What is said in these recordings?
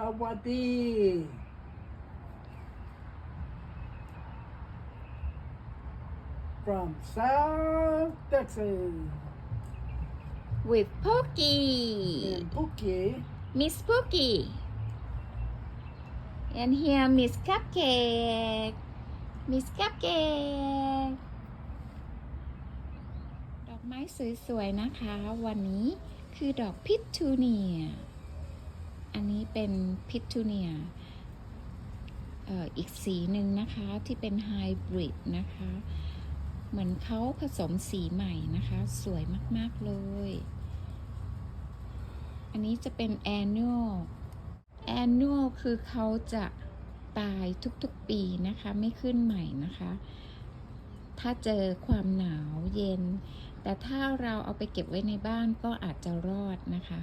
สวัสดี from South Texas with Pokey and Pookie Miss Pokey and here Miss Cupcake Miss Cupcake ดอกไม้สวยๆนะคะ วันนี้คือดอกพิทูเนีย อันนี้เป็นพิทูเนียอีกสีหนึ่งนะคะที่เป็นไฮบริดนะคะ เหมือนเขาผสมสีใหม่นะคะ สวยมาก ๆ เลย อันนี้จะเป็น annual annual คือเขาจะตายทุกๆปีนะคะ ไม่ขึ้นใหม่นะคะ ถ้าเจอความหนาวเย็น แต่ถ้าเราเอาไปเก็บไว้ในบ้านก็อาจจะรอดนะคะ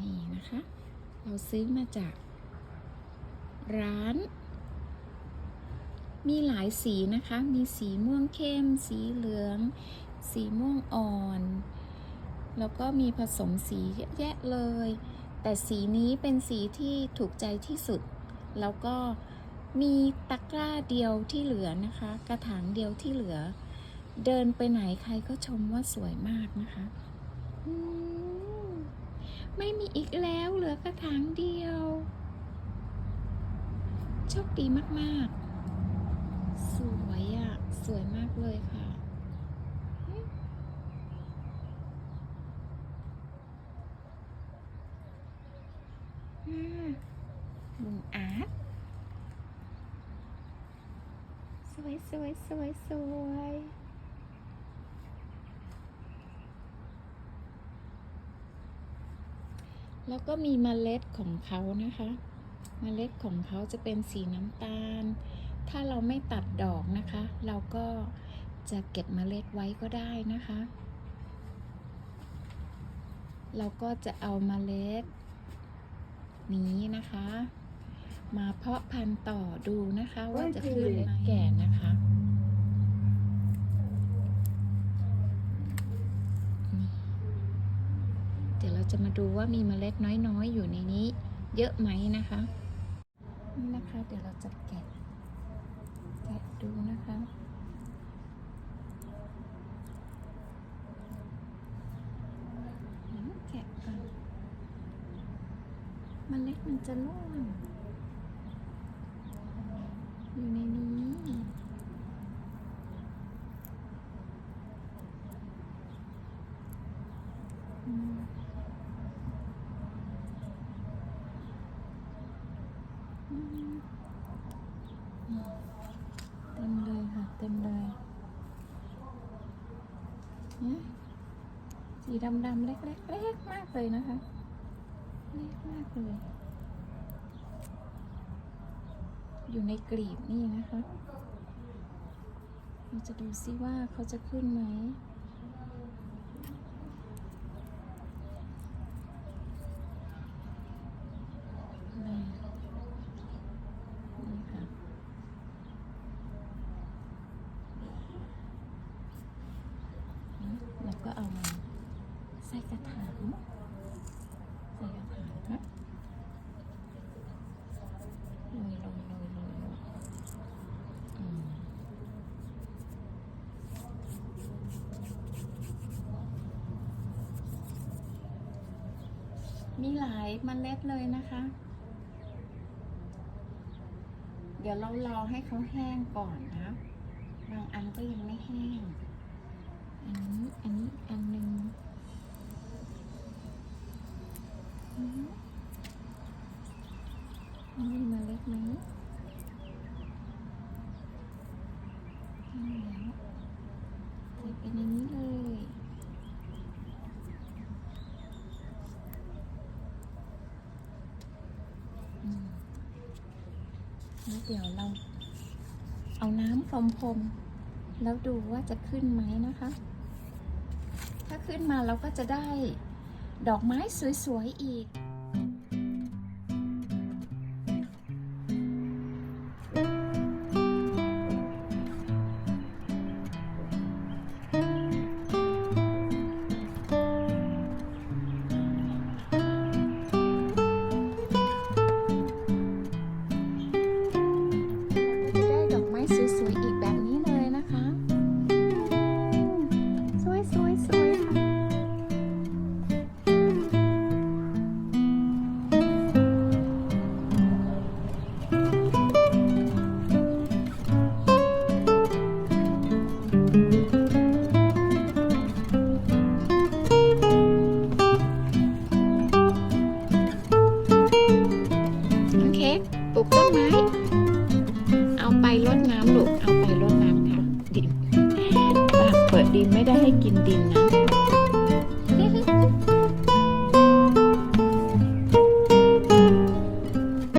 นี่นะคะ เราซื้อมาจาก ร้าน มีหลายสีนะคะ มีสีม่วงเข้ม สีเหลือง สีม่วงอ่อน แล้วก็มีผสมสีเยอะแยะเลย แต่สีนี้เป็นสีที่ถูกใจที่สุด แล้วก็มีตะกร้าเดียวที่เหลือนะคะ กระถางเดียวที่เหลือ เดินไปไหนใครก็ชมว่าสวยมากนะคะ อืม ไม่มีอีกแล้วเหลือกระถางเดียว โชคดีมากๆ สวยอะ่ะสวยมากเลยค่ะอืมลุงอาร์ตสวยสวยสวยสวย แล้วก็มีเมล็ดของเขานะคะเมล็ดของเขาจะเป็นสีน้ำตาล ถ้าเราไม่ตัดดอกนะคะ เราก็จะเก็บเมล็ดไว้ก็ได้นะคะ เราก็จะเอามเมล็ด นี้นะคะ มาเพาะพันธุ์ต่อดูนะคะว่าจะขึ้นไหมแก่นะคะนี่เดี๋ยวเรา จะมาดูว่ามีเมล็ดน้อยๆ อยู่ในนี้เยอะไหมนะคะนี่นะคะเดี๋ยวเราจะแกะแกะดูนะคะแกะก่อนเมล็ดมันจะร่วงอยู่ในนี้อืมอืมเต็มเลยค่ะ เต็มเลยเนี่ย สีดำๆเล็กๆเล็กมากเลยนะคะ เล็กมากเลย อยู่ในกลีบนี่นะคะ เราจะดูซิว่าเขาจะขึ้นไหมนี่ค่ะแล้วก็เอามา ส่กระถางใส่กระถางนะโรยโรยโรยโรยโรยอืมมีหลายเมล็ดเลยนะคะ เดี๋ยวเรารอให้เขาแห้งก่อนนะ บางอันก็ยังไม่แห้ง อันนี้ อันนี้อันหนึ่ง อืมมันมีเมล็ดไหมนี่แล้วใส่ เป็นอย่างนี้เลย แล้วเดี๋ยวเรา เอาน้ำพรมพรมแล้วดูว่าจะขึ้นไหมนะคะ ถ้าขึ้นมาเราก็จะได้ดอกไม้สวยๆอีก seriously ดินไม่ได้ให้กินดินนะ